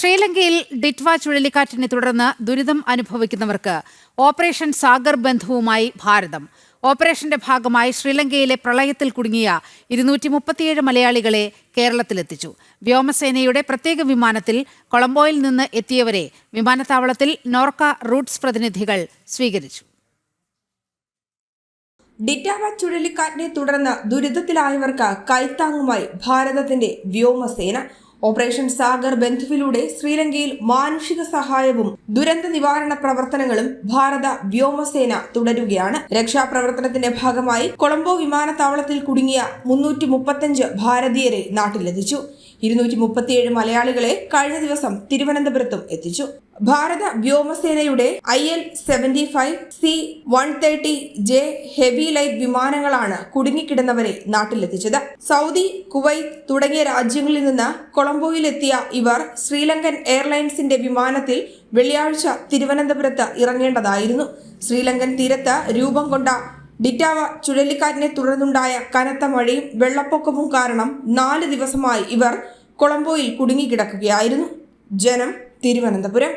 ശ്രീലങ്കയിൽ ഡിറ്റ്വ ചുഴലിക്കാറ്റിനെ തുടർന്ന് ദുരിതം അനുഭവിക്കുന്നവർക്ക് ഓപ്പറേഷൻ സാഗർ ബന്ധുവുമായി ഭാരതം. ഓപ്പറേഷന്റെ ഭാഗമായി ശ്രീലങ്കയിലെ പ്രളയത്തിൽ കുടുങ്ങിയ ഇരുന്നൂറ്റി മുപ്പത്തിയേഴ് മലയാളികളെ കേരളത്തിലെത്തിച്ചു. വ്യോമസേനയുടെ പ്രത്യേക വിമാനത്തിൽ കൊളംബോയിൽ നിന്ന് എത്തിയവരെ വിമാനത്താവളത്തിൽ നോർക്ക റൂട്ട്സ് പ്രതിനിധികൾ സ്വീകരിച്ചു. ഡിറ്റാവ ചുഴലിക്കാറ്റിനെ തുടർന്ന് ദുരിതത്തിലായവർക്ക് കൈത്താങ്ങുമായി ഭാരതത്തിന്റെ വ്യോമസേന ഓപ്പറേഷൻ സാഗർ ബന്ധുവിലൂടെ ശ്രീലങ്കയിൽ മാനുഷിക സഹായവും ദുരന്ത നിവാരണ പ്രവർത്തനങ്ങളും ഭാരത വ്യോമസേന തുടരുകയാണ്. രക്ഷാപ്രവർത്തനത്തിന്റെ ഭാഗമായി കൊളംബോ വിമാനത്താവളത്തിൽ കുടുങ്ങിയ മുന്നൂറ്റി മുപ്പത്തഞ്ച് ഭാരതീയരെ നാട്ടിലെത്തിച്ചു. ഇരുന്നൂറ്റി മുപ്പത്തിയേഴ് മലയാളികളെ കഴിഞ്ഞ ദിവസം തിരുവനന്തപുരത്തും എത്തിച്ചു. ഭാരത വ്യോമസേനയുടെ I L seventy five C one thirty J heavy light വിമാനങ്ങളാണ് കുടുങ്ങിക്കിടന്നവരെ നാട്ടിലെത്തിച്ചത്. സൗദി കുവൈത്ത് തുടങ്ങിയ രാജ്യങ്ങളിൽ നിന്ന് കൊളംബോയിലെത്തിയ ഇവർ ശ്രീലങ്കൻ എയർലൈൻസിന്റെ വിമാനത്തിൽ വെള്ളിയാഴ്ച തിരുവനന്തപുരത്ത് ഇറങ്ങേണ്ടതായിരുന്നു. ശ്രീലങ്കൻ തീരത്ത് രൂപം കൊണ്ട ഡിറ്റാവ ചുഴലിക്കാറ്റിനെ തുടർന്നുണ്ടായ കനത്ത മഴയും വെള്ളപ്പൊക്കവും കാരണം നാല് ദിവസമായി ഇവർ കൊളംബോയിൽ കുടുങ്ങിക്കിടക്കുകയായിരുന്നു. ജനം തിരുവനന്തപുരം.